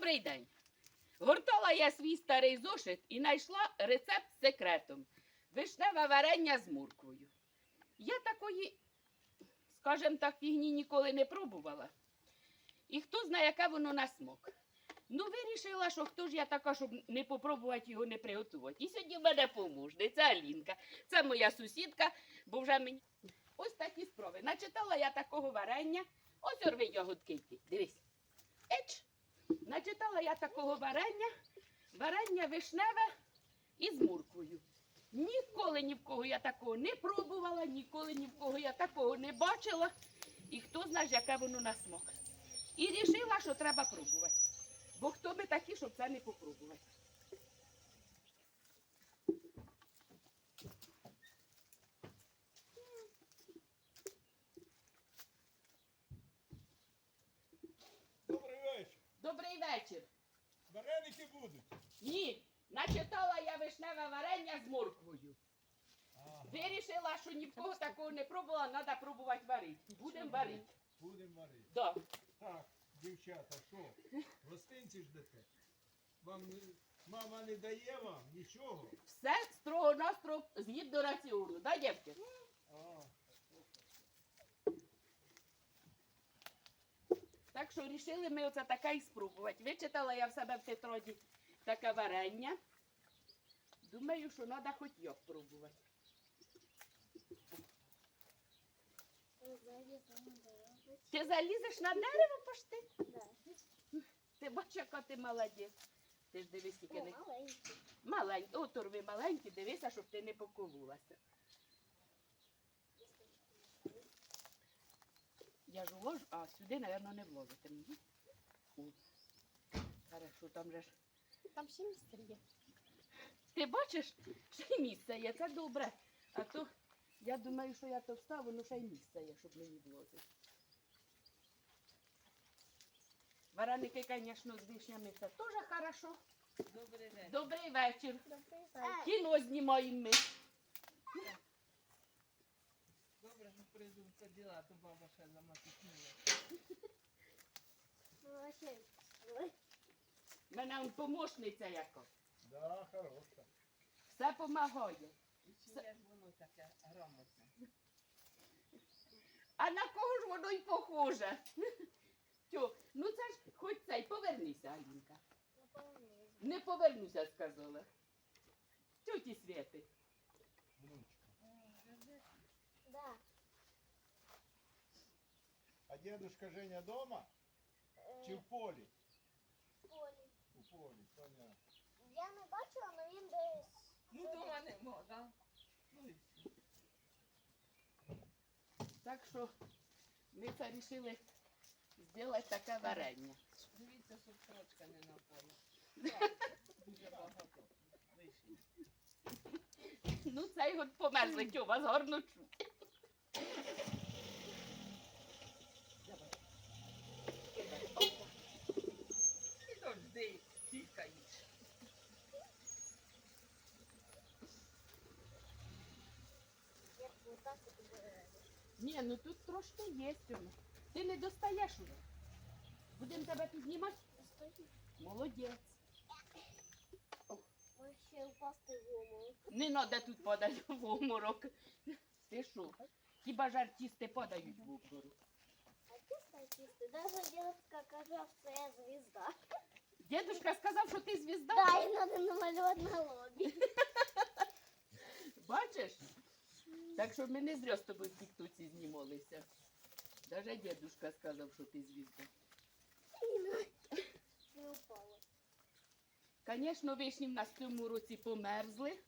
Добрий день. Гортала я свій старий зошит і знайшла рецепт з секретом. Вишневе варення з морквою. Я такої, скажімо так, фігні ніколи не пробувала. І хто знає, яке воно на смак. Ну, вирішила, що хто ж я така, щоб не попробувати його не приготувати. І сьогодні в мене помощниця Алінка. Це моя сусідка, бо вже мені. Ось такі справи. Начитала я такого варення. Ось орви ягодки йти. Дивись. Еч. Начитала я такого варення, варення вишневе із мурквою. Ніколи ні в кого я такого не пробувала, ніколи ні в кого я такого не бачила. І хто знає, яке воно на смак. І рішила, що треба пробувати. Бо хто ми такі, щоб це не попробувати. Добрий вечір. Добрий вечір. Вареники будуть. Ні, начитала я вишневе варення з морквою. Ага. Вирішила, що ні в кого такого не пробувала, треба пробувати варити. Будемо варити. Будемо варити. Да. Так, дівчата, що? Гостинці ждете? Вам не- мама не дає вам нічого? Все строго настрого згідно раціону. Да, дівки? А, Так що вирішили ми оце таке і спробувати. Вичитала я в себе в тетроді таке варення. Думаю, що треба хоч як пробувати. Ти залізеш на дерево пошти? Ти бачиш, яка ти молодець. Ти ж дивись, тільки не маленький. От рви маленький, дивися, щоб ти не поколулася. Я ж вложу, а сюди, мабуть, не вложите. Хорошо, там же ж. Там ще містер є. Ти бачиш, ще й місце є, це добре. А то я думаю, що я то вставу, ну ще й місце є, щоб мені влозити. Вареники, звісно, з вишнями це теж хорошо. Добрий день. Добрий вечір. Добрий вечір. Кіно знімаємо ми. Прийду це діла, то баба ще заматикнула. Мене он помощниця яка. да, хороша. Все допомагає. І чи як воно таке грамотне? А на кого ж воно й похоже? Тьо, ну це ж хоч цей, повернися, Алінка. Не повернуся, сказала. Тьоті Свєти. Внучка. Да. А дедушка Женя дома? Е, Чи в полі? В Полі. У полі, понятно. Я не бачила, але він десь. Ну, дома нема, да? Ну і все. Так що ми вирішили зробити таке варення. Дивіться, щоб строчка не напала. Так, Дуже багато вишень. Ну, цей от померзли, тьо, вас Ні, ну тут трошки є. Тьома. Ти не достаєш уже. Будемо тебе піднімати? Стоїть. Молодець. Може ще впасти в омову. Не треба тут падати в обморок. Ти що? Хіба ж артисти падають в обморок? А ти статисти. Даже дедушка казав, що я звізда. Дедушка сказав, що ти звізда. Да, і треба намалювати на лобі. Бачиш? Так що ми не зря з тобою в тіктоці знімалися. Даже дедушка сказав, що ти звізда. Не. Звісно, вишні в нас в цьому році померзли.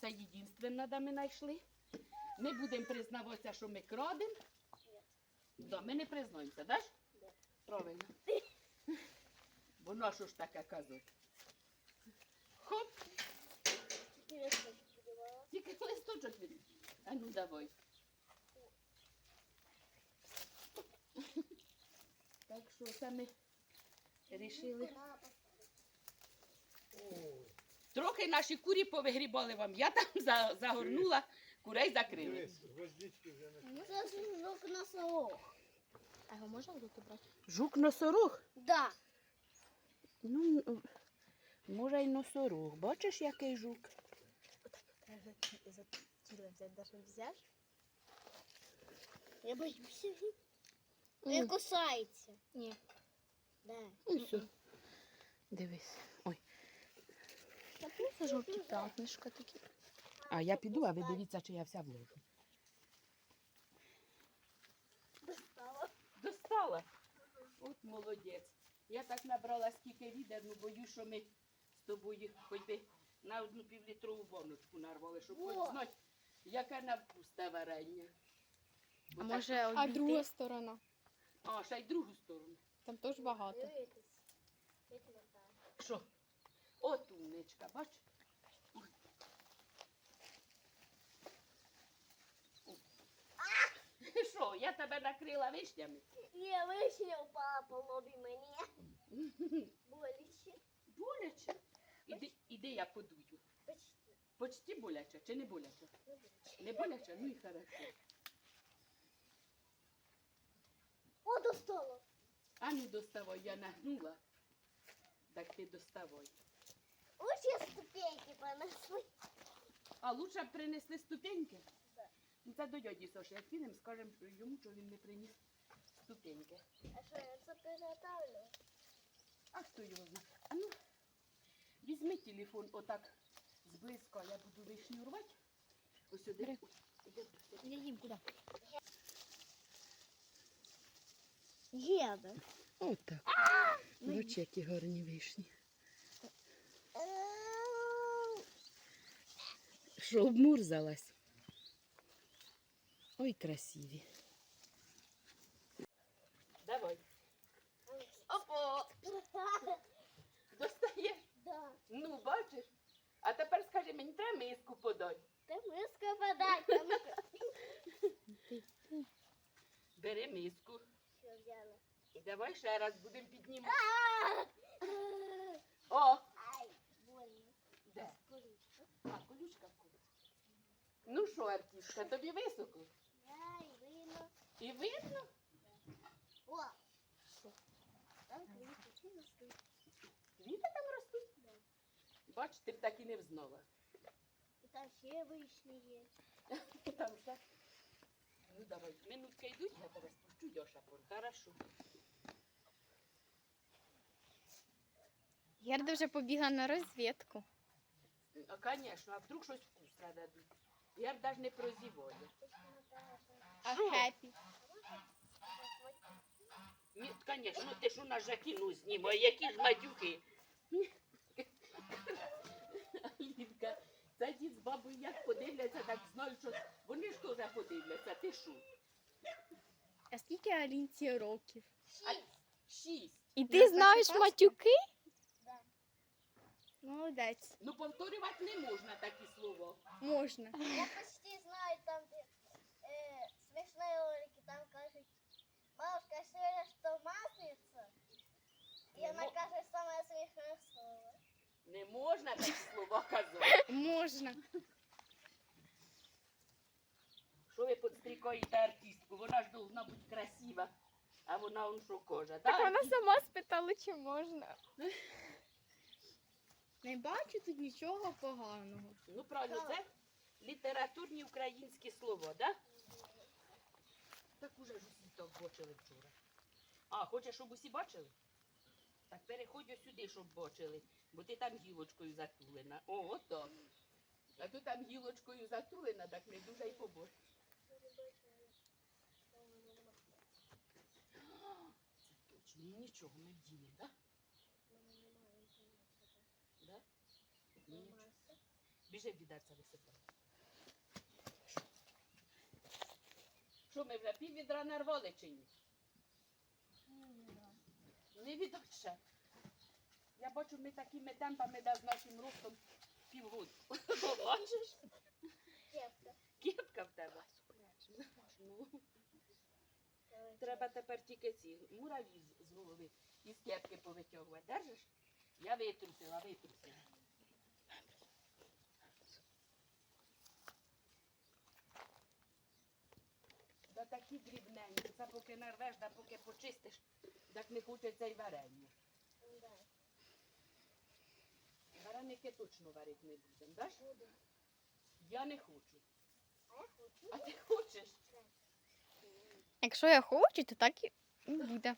Це єдинственне, де ми знайшли. Не будемо признаватися, що ми крадемо. Да, ми не признаємося, ж? Да. Правильно. Бо на що ж таке казати? Хоп. Тільки листочок від. А ну давай. Так що це ми рішили. Трохи наші курі повигрібали вам. Я там за- загорнула, курей закрили. дивись, гвоздички вже не Це ж жук носорог. А його можна в руки брати? Жук носорог? Да. Ну, може й носорог. Бачиш, який жук? Треба за, за тіло взяти, даже взяш? Я боюся. Не кусається. Ні. Да. Ось. о. Дивись. Ой. Та просто жовті п'ятнишка такі. А я піду, а ви дивіться, чи я вся вложу. Достала. Достала. От молодець. Я так набрала скільки відер, ну боюсь, що ми з тобою хоч би на одну півлітрову баночку нарвали, щоб О! хоч знати, яке на вкус те варення. Бо А так- може А обійти? друга сторона. А, ще й другу сторону. Там теж багато. Дивитись. Як літає. Що? От умничка, бач? Ой. О. Що, я тебе накрила вишнями? Є вишня впала по лобі мені. Боляче. Боляче. Іди, іди я подую. Почти. Почти боляче чи не боляче? Не боляче. Не боляче? Ну і хорошо. О, достала. А ну доставай, я нагнула. Так ти доставай. Лучше ступеньки понесли. А лучше б принесли ступеньки. Да. Ну це до дяді Соші. Як підемо, скажемо йому, що він не приніс ступеньки. А що я це переготовлю? А хто його знає? А ну, візьми телефон отак зблизька, я буду вишню рвати. Ось сюди. Я їм куди? Їде. Отак. Бач, які гарні вишні. Що обмурзалась? Ой, красиві. Давай. Опа! Достаєш? Да. Ну, бачиш? А тепер скажи, мені треба миску подай. Ти миска подай. Бери миску. Що взяла? І давай ще раз будемо піднімати. О! Ай, больно. Де? А, колючка в колі. Ну що, артистка, тобі високо? Ай, видно. І видно? О! Там квіточки ростуть. Квіти там ростуть? Бач, ти б так і не взнала. І там ще вишні є. Там ще. Ну давай, минутка йдуть, я тебе спущу, Дьоша, пор. Хорошо. Герда вже побігла на розвідку. А, звісно, а вдруг щось вкусне дадуть. Я ж навіть не прозіваю. А Що? хеппі. Ні, звісно, ну ти ж у нас же кіно знімає, які ж матюки. Це дід з бабою як подивляться, так знають, що вони ж теж подивляться, ти що? А скільки Алінці років? А, шість. І ти знаєш матюки? Молодець. Ну повторювати не можна такі слова. Можна. Я почти знаю там, де е, смішні ролики, там кажуть, бабушка, сьогодні що маслиця? І вона каже саме смішне слово. Не можна такі слова казати. Можна. Що ви підстрікаєте артистку? Вона ж должна бути красива, а вона он що каже. Так вона сама спитала, чи можна. Не бачу тут нічого поганого. Ну правильно, це літературні українські слова, да? Так уже ж усі так бачили вчора. А, хочеш, щоб усі бачили? Так переходь сюди, щоб бачили, бо ти там гілочкою затулена. О, от так. А ти там гілочкою затулена, так не дуже й побоч. Точно, нічого не діє, да? Да? Нічого. Біжи відерця висипай. Що ми вже пів відра нарвали чи ні? Не відать ще. Я бачу, ми такими темпами да, з нашим ростом півгоду. Бачиш? Кепка. Кепка в тебе. Ну, треба тепер тільки ці мураві з- з голови із кепки повитягувати. Держиш? Я витрусила, витрусила. Да такі дрібненькі, це поки нарвеш, да поки почистиш, так не хочеться й варення. Да. Вареники точно варити не будемо, да? ж? Я не хочу. А я хочу. А ти хочеш? Якщо я хочу, то так і буде.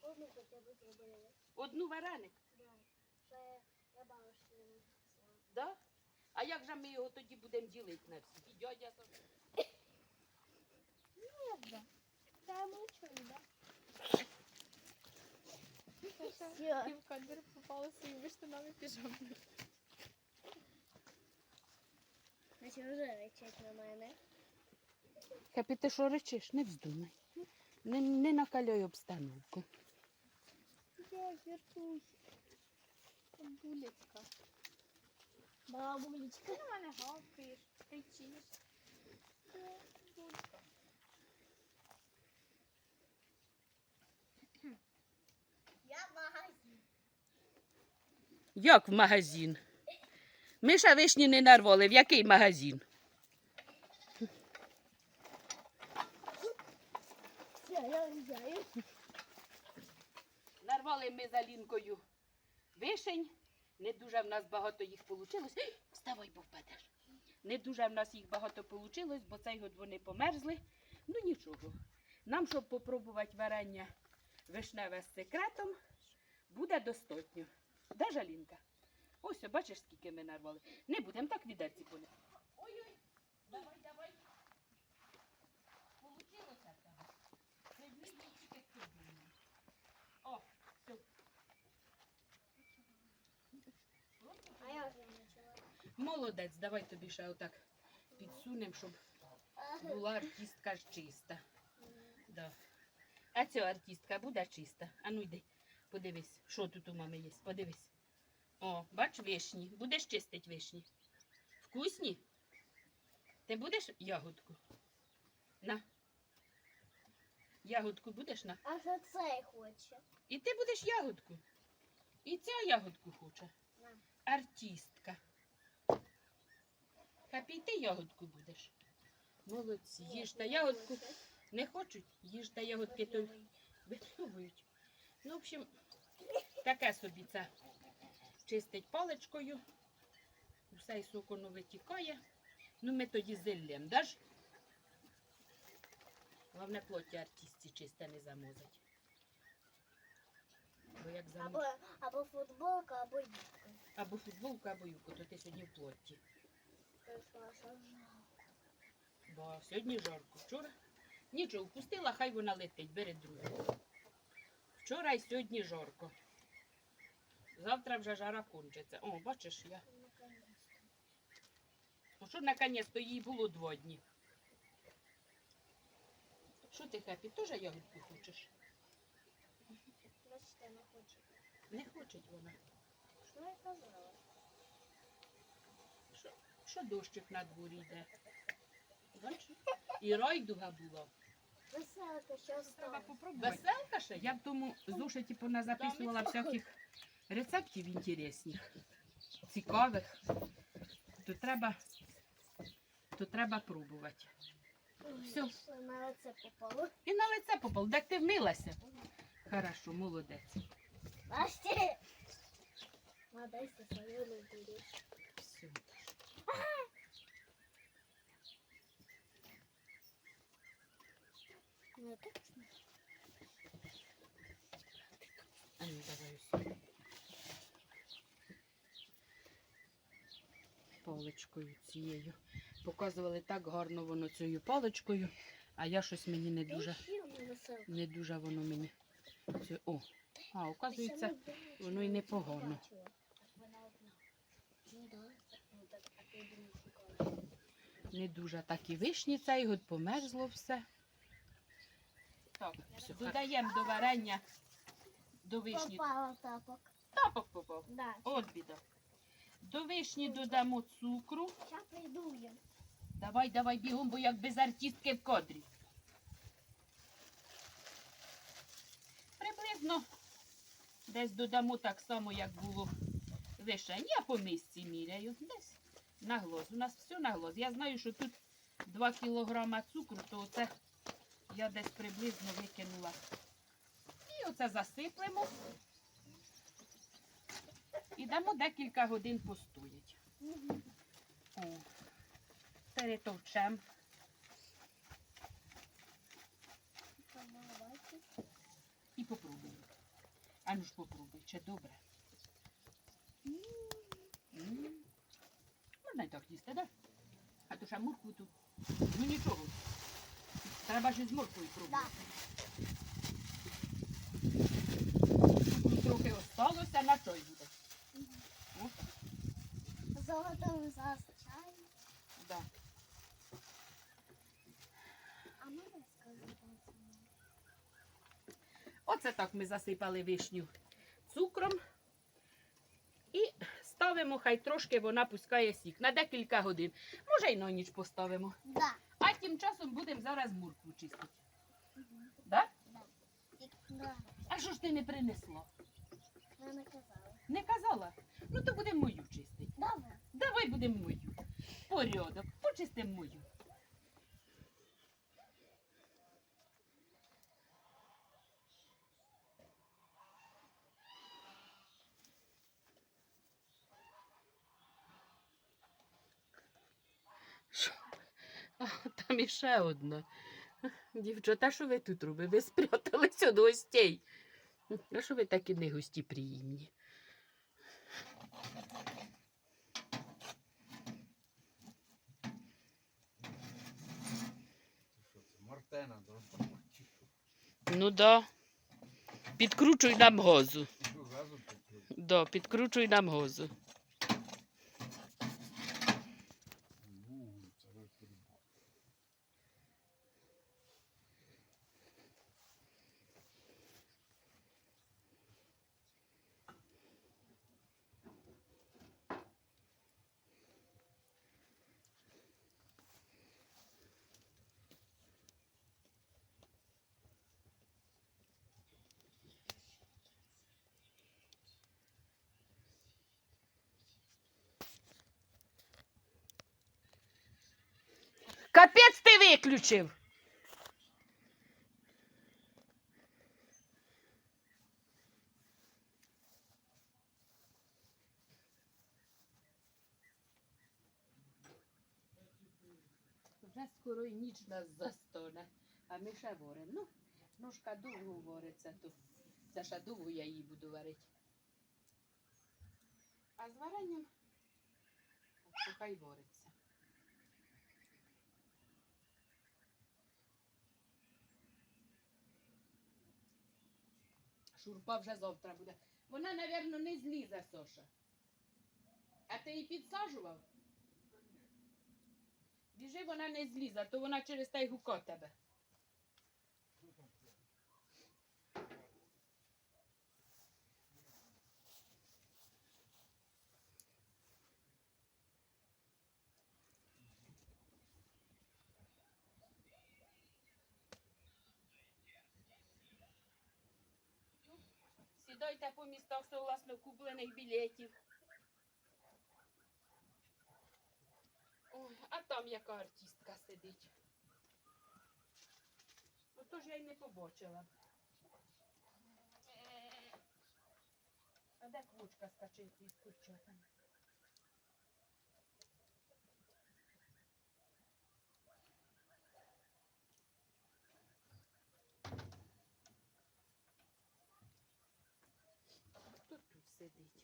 Одну хоча б зробили. Одну вареник, Да. Що я, написала. да? А як же ми його тоді будемо ділити на всі? І дядя там. Та мовчу, да? Всё. І в кадр попала своїми штанами піжамами. Наче вже речать на мене. Хепі, ти що речиш? Не вздумай. Не, не накаляй обстановку. Я вертусь. Бабулечка. Бабулечка. Ти на мене гавкаєш, кричиш. Бабулька. Я в магазин. Як в магазин? Ми ще вишні не нарвали. В який магазин? Нарвали ми за лінкою вишень. Не дуже в нас багато їх вийшло. Вставай, бо впадеш. Не дуже в нас їх багато вийшло, бо цей год вони померзли. Ну нічого. Нам, щоб попробувати варення вишневе з секретом, буде достатньо. Де жалінка? Ось, бачиш, скільки ми нарвали. Не будемо так відерці поля. Ой-ой, давай, давай. Получилося в тебе. Не вмієш тільки сьогодні. О, все. А я вже почала. Молодець, давай тобі ще отак підсунемо, щоб була артистка чиста. Да. А ця артистка буде чиста. А ну йди, подивись, що тут у мами є. Подивись. О, бач вишні. Будеш чистити вишні. Вкусні? Ти будеш ягодку? На. Ягодку будеш на? А що цей хоче? І ти будеш ягодку. І ця ягодку хоче. Артистка. Хапі, і ти ягодку будеш. Молодці. Їжте ягодку. Не хочуть? Їжте ягодки, то випробують. Ну, в общем, таке собі це чистить паличкою. Все і сок воно витікає. Ну, ми тоді зиллям, даш? Головне плоття артисті чисте не замозать. Бо як замозать. Або, або футболка, або юбка. Або футболку, або юбку, то ти сьогодні в плотті. Бо сьогодні жарко. Вчора нічого, впустила, хай вона летить, бери другу. Вчора і сьогодні жарко. Завтра вже жара кончиться. О, бачиш, я. Ну що наконець-то їй було два дні. Що ти, Хепі, теж ягодку хочеш? Бачите, не хочу. Не хоче вона. Що я казала? Що, що дощик на дворі йде? Бачиш? І райдуга була. Веселка, що стало? Веселка ще? Я в тому зошиті поназаписувала всяких рецептів інтересних, цікавих. То треба, то треба пробувати. Все. На лице попало. І на лице попав. Так ти вмилася? Хорошо, молодець. Бачите? Надайся свою. Все. Паличкою цією. Показували так гарно воно цією паличкою, а я щось мені не дуже, не дуже воно мені. О, а, оказується, воно і непогано. Ну да. Ну так, а ти думаєш, шукала. Не дуже так і вишні цей год померзло все. Так, все, додаємо до варення, до вишні. Попала тапок. Тапок попав. Да. От біда. До вишні додамо цукру. Ща прийду я. Давай, давай бігом, бо як без артистки в кадрі. Приблизно десь додамо так само, як було вишень. Я по мисці міряю. Десь на глаз. У нас все на глаз. Я знаю, що тут 2 кілограма цукру, то оце я десь приблизно викинула. І оце засиплемо. І дамо декілька годин постоять. О, перетовчем. І попробуємо. А ну ж попробуй, чи добре. М. Можна й так їсти, так? А то ще моркву тут. Ну нічого. Треба ж із морквою пробувати. Тут трохи осталося, на чай буде. О, Золотом зазначаю. да. А можна сказати? Оце так ми засипали вишню цукром. І ставимо, хай трошки вона пускає сік на декілька годин. Може, й на ніч поставимо. Да. А тим часом будемо зараз моркву чистити. Да? Да. А що ж ти не принесла? Я не казала. Не казала? Ну то будемо мою чистити. Давай. Давай будемо мою. Порядок, почистимо мою. Що? А, там іще одна. Дівчата, що ви тут робите? Ви спряталися до гостей. А що ви такі не гості приємні? Мартена, да? Ну да. Підкручуй нам газу? Да, підкручуй нам гозу. Ну, це ви придумали. Капець ти виключив. Вже скоро і ніч нас застоне, а ми ще варимо. Ну, ножка довго вариться, то це ще довго я її буду варити. А з варенням хай вариться. Шурпа вже завтра буде. Вона, мабуть, не злізе, Соша. А ти її підсаджував? Біжи, вона не злізе, то вона через те й гука тебе. Сідайте по містах согласно куплених білетів. Ой, а там яка артистка сидить. Отож я й не побачила. А де квочка скачить із курчатами? сидить?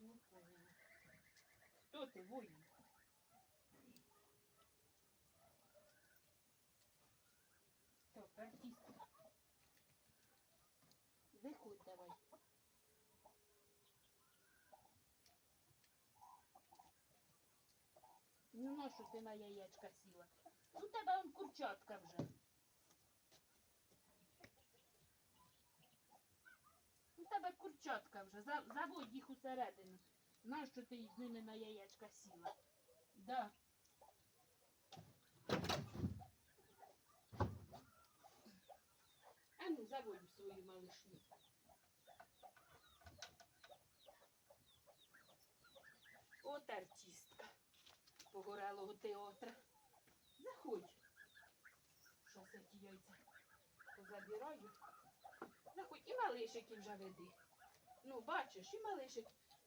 Не поняла. Хто ти, воїн? Так, артистка. Виходь давай. Ну, на що ти на яєчка сіла? У тебе он курчатка вже. У тебе курчатка вже. Заводь їх усередину. Знаєш, що ти з ними на яєчка сіла? Да. А ну, заводь свою малышню. От артистка погорелого театра. Заходь. Що? я ті яйця позабираю. Заходь, і малишики вже веди. Ну, бачиш, і малишик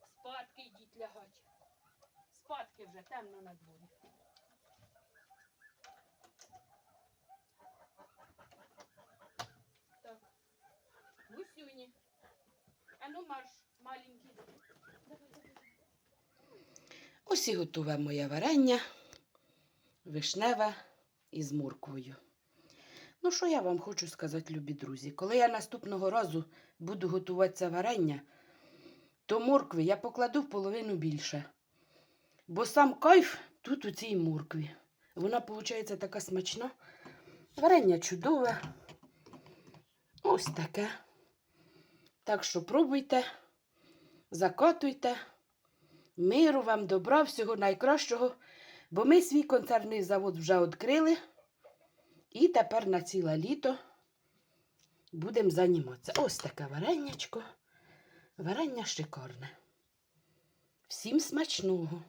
спадки йдіть лягать. Спадки вже темно на дворі. Так. Гусюні. А ну марш, маленький. Давай, давай. Ось і готове моє варення, вишневе із морквою. Ну, що я вам хочу сказати, любі друзі? Коли я наступного разу буду готувати це варення, то моркви я покладу в половину більше. Бо сам кайф тут у цій моркві. Вона, виходить, така смачна. Варення чудове. Ось таке. Так що пробуйте, закатуйте. Миру вам, добра, всього найкращого. Бо ми свій концерний завод вже відкрили. І тепер на ціле літо будемо займатися. Ось таке вареннячко. Варення шикарне. Всім смачного!